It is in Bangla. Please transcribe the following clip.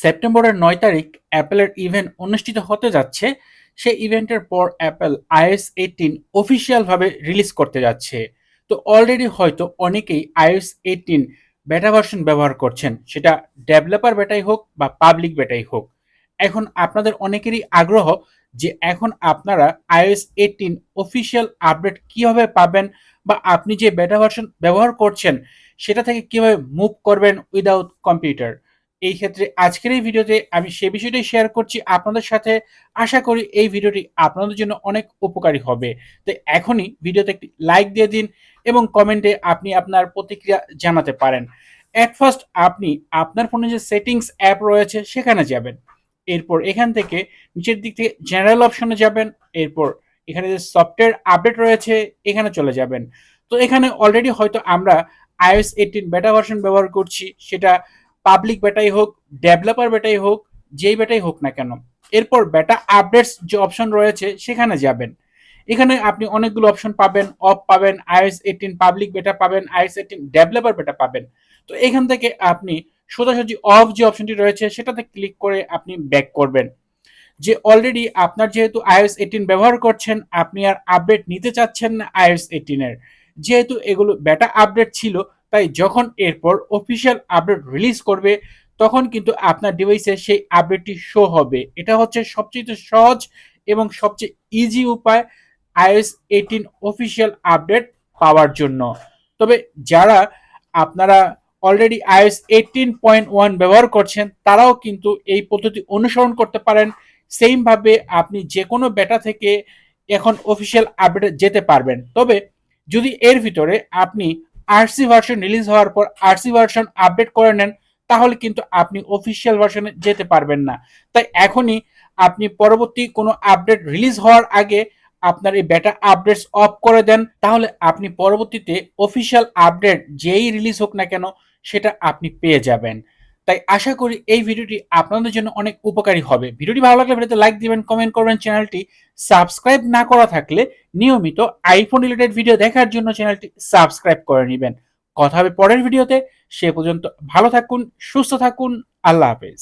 সেপ্টেম্বরের নয় তারিখ অ্যাপেলের ইভেন্ট অনুষ্ঠিত হতে যাচ্ছে। সেই ইভেন্টের পর অ্যাপেল আইএস এইটিন অফিসিয়ালভাবে রিলিজ করতে যাচ্ছে। তো অলরেডি হয়তো অনেকেই আইএস এইটিন বেটা ভার্সন ব্যবহার করছেন। সেটা ডেভেলপার বেটাই হোক বা পাবলিক বেটাই হোক। এখন আপনাদের অনেকেরই আগ্রহ যে এখন আপনারা আইএস এইটিন অফিসিয়াল আপডেট কীভাবে পাবেন বা আপনি যে বেটা ভার্সন ব্যবহার করছেন, সেটা থেকে কীভাবে মুভ করবেন উইদাউট কম্পিউটার এই ক্ষেত্রে আজকের এই ভিডিওতে আমি সে বিষয়টাই শেয়ার করছি আপনাদের সাথে। আশা করি এই ভিডিওটি আপনাদের জন্য অনেক উপকারী হবে। তো এখনই ভিডিওতে একটি লাইক দিয়ে দিন এবং কমেন্টে আপনি আপনার প্রতিক্রিয়া জানাতে পারেন। অ্যাট ফার্স্ট আপনি আপনার ফোনে যে সেটিংস অ্যাপ রয়েছে সেখানে যাবেন। এরপর এখান থেকে নিচের দিক থেকে জেনারেল অপশনে যাবেন। এরপর এখানে যে সফটওয়্যার আপডেট রয়েছে এখানে চলে যাবেন। তো এখানে অলরেডি হয়তো আমরা আইওএস এইটিন বেটা ভার্সন ব্যবহার করছি। সেটা পাবলিক বেটাই হোক ডেভেলপার বেটাই হোক, যেই বেটাই হোক না কেন। এরপর বেটা আপডেটস যে অপশন রয়েছে, সেখানে যাবেন। এখানে আপনি অনেকগুলো অপশন পাবেন অফ পাবেন আইএস এইটিন পাবলিক বেটা পাবেন আইএস এইটিন ডেভেলপার বেটা পাবেন। তো এখান থেকে আপনি সোজাসুজি অফ যে অপশনটি রয়েছে, সেটাতে ক্লিক করে আপনি ব্যাক করবেন। যে অলরেডি আপনার যেহেতু আইএস এইটিন ব্যবহার করছেন, আপনি আর আপডেট নিতে চাচ্ছেন না আইএস এইটিনের যেহেতু এগুলো বেটা আপডেট ছিল তাই যখন এরপর অফিসিয়াল আপডেট রিলিজ করবে, তখন কিন্তু আপনার ডিভাইসে সেই আপডেটটি শো হবে। এটা হচ্ছে সবচেয়ে সহজ এবং সবচেয়ে ইজি উপায় আইএস এইটিন অফিসিয়াল আপডেট পাওয়ার জন্য। তবে যারা আপনারা already iOS eighteen point one ব্যবহার করছেন, তারাও কিন্তু এই পদ্ধতি অনুসরণ করতে পারেন। সেমভাবে আপনি যে কোনো বেটা থেকে এখন অফিসিয়াল আপডেটে যেতে পারবেন। তবে যদি এর ভিতরে আপনি আরসি ভার্সন রিলিজ হওয়ার পর আরসি ভার্সন আপডেট করে নেন, তাহলে কিন্তু আপনি অফিসিয়াল ভার্সনে যেতে পারবেন না। তাই এখনই আপনি পরবর্তী কোনো আপডেট রিলিজ হওয়ার আগে আপনার এই বেটা আপডেটস অফ করে দেন, তাহলে আপনি পরবর্তীতে অফিসিয়াল আপডেট যেই রিলিজ হোক না কেন, সেটা আপনি পেয়ে যাবেন। তাই আশা করি এই ভিডিওটি আপনাদের জন্য অনেক উপকারী হবে। ভিডিওটি ভালো লাগলে ভিডিওতে লাইক দিবেন কমেন্ট করবেন, চ্যানেলটি সাবস্ক্রাইব না করা থাকলে নিয়মিত আইফোন রিলেটেড ভিডিও দেখার জন্য চ্যানেলটি সাবস্ক্রাইব করে নেবেন। কথা হবে পরের ভিডিওতে। সে পর্যন্ত ভালো থাকুন, সুস্থ থাকুন, আল্লাহ হাফেজ।